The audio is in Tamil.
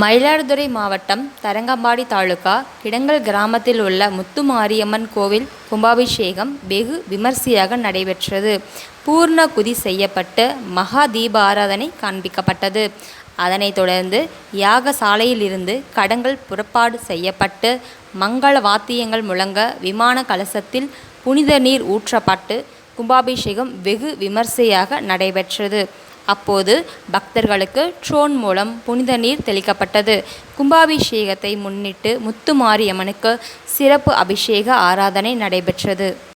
மயிலாடுதுறை மாவட்டம் தரங்கம்பாடி தாலுகா கிடங்கல் கிராமத்தில் உள்ள முத்துமாரியம்மன் கோவில் கும்பாபிஷேகம் வெகு விமர்சையாக நடைபெற்றது. பூர்ணகுதி செய்யப்பட்டு மகா தீபாராதனை காண்பிக்கப்பட்டது. அதனைத் தொடர்ந்து யாகசாலையிலிருந்து கடங்கள் புறப்பாடு செய்யப்பட்டு மங்கள வாத்தியங்கள் முழங்க விமான கலசத்தில் புனித நீர் ஊற்றப்பட்டு கும்பாபிஷேகம் வெகு விமர்சையாக நடைபெற்றது. அப்போது பக்தர்களுக்கு ட்ரோன் மூலம் புனித நீர் தெளிக்கப்பட்டது. கும்பாபிஷேகத்தை முன்னிட்டு முத்துமாரியம்மனுக்கு சிறப்பு அபிஷேக ஆராதனை நடைபெற்றது.